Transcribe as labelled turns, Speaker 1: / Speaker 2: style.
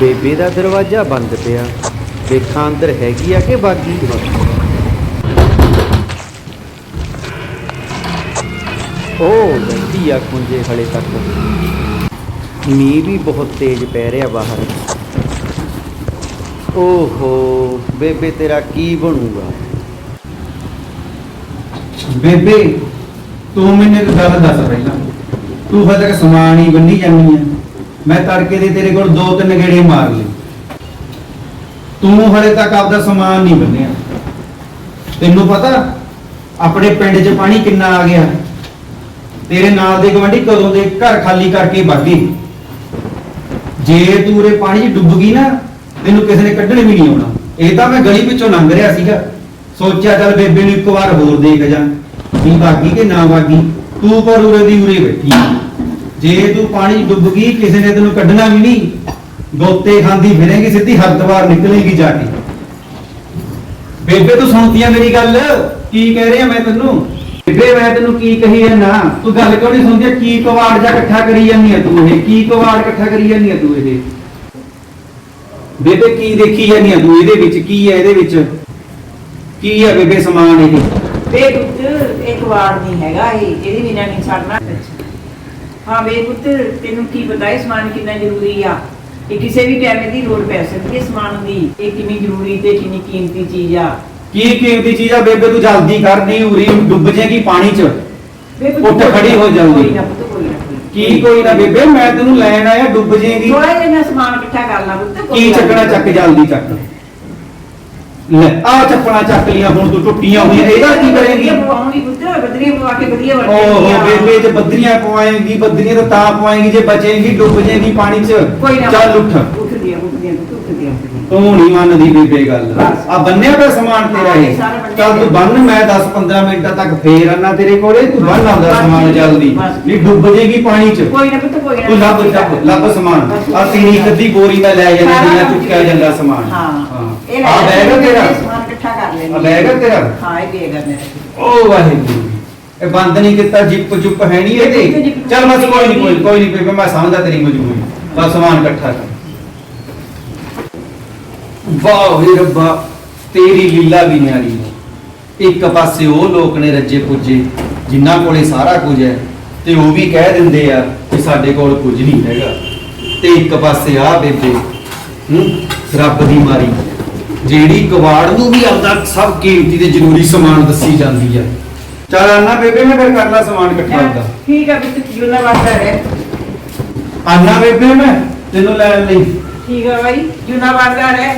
Speaker 1: ਬੇਬੇ ਦਾ ਦਰਵਾਜ਼ਾ ਬੰਦ ਪਿਆ। ਵੇਖਾਂ ਅੰਦਰ ਹੈਗੀ ਆ ਕਿ ਬਾਗੀ? ਓ ਬੈਠੀ ਆ ਕੁੰਜੇ ਹਲੇ ਤੱਕ। ਮੀਂਹ ਵੀ ਬਹੁਤ ਤੇਜ਼ ਪੈ ਰਿਹਾ ਬਾਹਰ। ਓਹੋ, ਬੇਬੇ ਤੇਰਾ ਕੀ ਬਣੂਗਾ?
Speaker 2: ਬੇਬੇ, ਤੂੰ ਮੈਨੂੰ ਇੱਕ ਗੱਲ ਦੱਸ ਪਹਿਲਾਂ। ਤੂੰ ਹਜੇ ਤੱਕ ਸਮਾਨ ਹੀ ਬੰਨੀ ਜਾਂਦੀ ਆ। ਮੈਂ ਤੜਕੇ ਦੇ ਤੇਰੇ ਕੋਲ ਦੋ ਤਿੰਨ ਗੇੜੇ ਮਾਰ ਲਏ। ਤੂੰ ਹਲੇ ਤੱਕ ਆਪਦਾ ਸਮਾਨ ਨਹੀਂ ਬੰਨਿਆ। ਤੈਨੂੰ ਪਤਾ, ਆਪਣੇ ਪਿੰਡ 'ਚ ਪਾਣੀ ਕਿੰਨਾ ਆ ਗਿਆ। ਤੇਰੇ ਨਾਲ ਦੇ ਗਵੰਡੀ ਕਦੋਂ ਦੇ ਘਰ ਖਾਲੀ ਕਰਕੇ ਬਾਗੀ ਜੇ ਤੂੰ ਉਰੇ ਪਾਣੀ 'ਚ ਡੁੱਬ ਗਈ ਨਾ, ਤੈਨੂੰ ਕਿਸੇ ਨੇ ਕੱਢਣ ਵੀ ਨਹੀਂ ਆਉਣਾ। ਇਹ ਤਾਂ ਮੈਂ ਗਲੀ ਵਿੱਚੋਂ ਲੰਘ ਰਿਹਾ ਸੀਗਾ। ਸੋਚਿਆ ਚੱਲ ਬੇਬੇ ਨੂੰ ਇੱਕ ਵਾਰ ਹੋਰ ਦੇਖ ਜਾ। ਵੀ ਬਾਗੀ ਕਿ ਨਾ ਬਾਗੀ ਤੂੰ ਪਰ ਉਰੇ ਦੀ ਉਰੇ ਬੈਠੀ। ਜੇ ਤੂੰ ਪਾਣੀ ਡੁੱਬ ਗਈ ਕਿਸੇ ਨੇ ਤੈਨੂੰ ਕੱਢਣਾ ਵੀ ਨਹੀਂ, ਗੋਤੇ ਖਾਂਦੀ ਫਿਰੇਗੀ, ਸਿੱਧੀ ਹਰਦਵਾਰ ਨਿਕਲੇਗੀ ਜਾ ਕੇ। ਬੇਬੇ, ਤੂੰ ਸੁਣਦੀ ਮੇਰੀ ਗੱਲ? ਕੀ ਕਹਿ ਰਿਹਾ ਮੈਂ ਤੈਨੂੰ? ਬੇਬੇ, ਮੈਂ ਤੈਨੂੰ ਕੀ ਕਹੀ ਨਾ ਤੂੰ ਗੱਲ ਕਿਉਂ ਨਹੀਂ ਸੁਣਦੀ? ਕੀ ਕਵਾੜ ਜਾ ਇਕੱਠਾ ਕਰੀ ਜਾਂਦੀ ਆ ਤੂੰ ਇਹ? ਕੀ ਕਵਾੜ ਇਕੱਠਾ ਕਰੀ ਜਾਂਦੀ ਆ ਤੂੰ ਇਹ? ਬੇਬੇ, ਕੀ ਦੇਖੀ ਜਾਂਦੀ ਆ ਤੂੰ ਇਹਦੇ ਵਿੱਚ? ਕੀ ਹੈ ਇਹਦੇ ਵਿੱਚ? ਕੀ ਹੈ ਬੇਬੇ, ਸਮਾਨ ਇਹ?
Speaker 3: ਵੇ ਪੁੱਤ ਇੱਕ ਵਾਰ ਨਹੀਂ ਹੈਗਾ ਇਹ। ਇਹਦੇ ਬਿਨਾਂ ਨਹੀਂ ਛੱਡਣਾ। ਹਾਂ ਵੇ ਪੁੱਤ ਤੈਨੂੰ ਕੀ ਇਹ ਸਮਾਨ ਕਿੰਨਾ ਜ਼ਰੂਰੀ ਆ? ਇਹ ਕਿਸੇ ਵੀ ਟਾਈਮ ਦੀ ਲੋੜ ਪੈ ਸਕਦੀ ਹੈ ਸਮਾਨ ਦੀ। ਇਹ ਕਿੰਨੀ ਜ਼ਰੂਰੀ ਤੇ ਕਿੰਨੀ ਕੀਮਤੀ ਚੀਜ਼ ਆ।
Speaker 2: ਕੀ ਕੀਮਤੀ ਚੀਜ਼ ਆ? ਬੇਬੇ ਤੂੰ ਜਲਦੀ ਕਰਦੀ ਉਰੀ ਡੁੱਬ ਜਾਏਗੀ ਪਾਣੀ 'ਚ।
Speaker 3: ਵੇ ਪੁੱਤ,
Speaker 2: ਉੱਠ ਖੜੀ ਹੋ ਜਲਦੀ।
Speaker 3: ਕੋਈ ਨਾ ਪੁੱਤ ਕੋਈ ਨਾ ਕੋਈ
Speaker 2: ਕੀ ਕੋਈ ਨਾ ਬੇਬੇ ਮੈਂ ਤੈਨੂੰ ਲੈਣ ਆਇਆ ਡੁੱਬ ਜਾਏਗੀ।
Speaker 3: ਥੋੜਾ ਜਿਹਾ ਮੈਂ ਸਮਾਨ ਇਕੱਠਾ ਕਰ ਲਾਂ ਪੁੱਤ ਕੋਈ
Speaker 2: ਕੀ
Speaker 3: ਗੱਲ
Speaker 2: ਚੱਕਣਾ
Speaker 3: ਨਹੀਂ।
Speaker 2: ਚੱਕ ਜਲਦੀ ਚੱਕ। ਲੈ ਆ ਚੱਪਣਾ ਚੱਕ ਲੀਆਂ ਹੁਣ ਤੂੰ ਟੁੱਟੀਆਂ ਹੋਈਆਂ ਇਹਦਾ ਕੀ ਕਰੇਂਗੀ?
Speaker 3: ਬਦਰੀਆਂ ਪਵਾਉਂਗੀ ਪੁੱਤ ਬਦਰੀਆਂ ਪਵਾ ਕੇ ਵਧੀਆ ਬਣ
Speaker 2: ਓਹੋ ਬੇਬੇ ਤੇ ਬੱਦਰੀਆਂ ਪਵਾਏਂਗੀ ਬੱਦਰੀਆਂ ਤਾਂ ਤਾਂ ਪਵਾਏਂਗੀ ਜੇ ਬਚੇਂਗੀ ਡੁੱਬ ਜਾਏਗੀ ਪਾਣੀ 'ਚ
Speaker 3: ਕੋਈ ਨਾ
Speaker 2: ਚੱਲ ਉੱਠ। ਤੂੰ ਨਹੀਂ ਮੰਨਦੀ ਬੇਬੇ ਗੱਲ। ਆ ਬੰਨਿਆ ਪਿਆ ਸਮਾਨ ਤੇਰਾ
Speaker 3: ਹਾਂ,
Speaker 2: ਇਹ ਚੱਲ ਤੂੰ। ਬੰਨ ਮੈਂ 10 15 ਮਿੰਟਾਂ ਤੱਕ ਫੇਰ ਆਣਾ ਤੇਰੇ ਕੋਲੇ ਤੂੰ ਬੰਨ ਆਉਂਦਾ ਸਮਾਨ ਜਲਦੀ। ਨਹੀਂ ਡੁੱਬ ਜਾਏਗੀ ਪਾਣੀ 'ਚ।
Speaker 3: ਕੋਈ ਨਾ ਪੁੱਤ ਕੋਈ ਨਾ।
Speaker 2: ਤੂੰ ਲੱਭ ਲੱਭ ਸਮਾਨ। ਆ ਤੇਰੀ ਅੱਧੀ ਬੋਰੀ ਮੈਂ ਲੈ ਜਾਂਦੀ ਜਿੰਨਾ ਚੁੱਕਿਆ ਜਾਂਦਾ ਸਮਾਨ।
Speaker 3: ਹਾਂ। ਇਹ
Speaker 2: ਆ
Speaker 3: ਲੈ
Speaker 2: ਬੈਗ ਆ ਤੇਰਾ?
Speaker 3: ਸਮਾਨ ਇਕੱਠਾ ਕਰ ਲੈਂਦੀ
Speaker 2: ਆ ਬੈਗ ਆ ਤੇਰਾ?
Speaker 3: ਹਾਂ ਇਹ ਬੈਗ ਆ ਮੇਰਾ
Speaker 2: ਓ ਵਾਹਿਗੁਰੂ ਇਹ ਬੰਦ ਨਹੀਂ ਕੀਤਾ ਜਿੱਪ ਜੁੱਪ ਹੈ ਨਹੀਂ
Speaker 3: ਜਿੱਪ
Speaker 2: ਇਹਦੇ
Speaker 3: ਜੁੱਪ
Speaker 2: ਚੱਲ ਬਸ ਕੋਈ ਨਹੀਂ ਕੋਈ
Speaker 3: ਨਹੀਂ।
Speaker 2: ਕੋਈ ਨਹੀਂ ਬੇਬੇ ਮੈਂ ਸਮਝਦਾ ਤੇਰੀ ਮਜਬੂਰੀ। ਬਸ ਸਮਾਨ ਇਕੱਠਾ ਕਰ। ਵਾਹ ਵੇ ਰੱਬਾ ਤੇਰੀ ਲੀਲਾ ਵੀ ਨਿਆਰੀ ਹੈ। ਇੱਕ ਪਾਸੇ ਉਹ ਲੋਕ ਨੇ ਰੱਜੇ ਪੁੱਜੇ ਜਿਨ੍ਹਾਂ ਕੋਲੇ ਸਾਰਾ ਕੁਝ ਹੈ ਤੇ ਉਹ ਵੀ ਕਹਿ ਦਿੰਦੇ ਆ ਕਿ ਸਾਡੇ ਕੋਲ ਕੁਝ ਨਹੀਂ ਹੈਗਾ। ਤੇ ਇੱਕ ਪਾਸੇ ਆ ਬੇਬੇ ਹੂੰ ਰੱਬ ਦੀ ਮਾਰੀ। ਜਿਹੜੀ ਕਵਾੜ ਨੂੰ ਵੀ ਆਪਦਾ ਸਭ ਕੀਮਤੀ ਤੇ ਜ਼ਰੂਰੀ ਸਮਾਨ ਦੱਸੀ ਜਾਂਦੀ ਹੈ ਚੱਲ ਆਨਾ ਬੇਬੇ ਮੈਂ ਫਿਰ ਕਰ ਲਾ ਸਮਾਨ ਇਕੱਠਾ ਹੁੰਦਾ
Speaker 3: ਠੀਕ ਆ ਪੁੱਤ ਜੁਨਾ ਵਾਸਤਾ ਹੈ
Speaker 2: ਆਨਾ ਬੇਬੇ ਮੈਂ ਤੈਨੂੰ ਲੈਣ ਲਈ।
Speaker 3: ਠੀਕ ਆ ਬਾਈ ਜੁਨਾ ਵਾਸਤਾ ਹੈ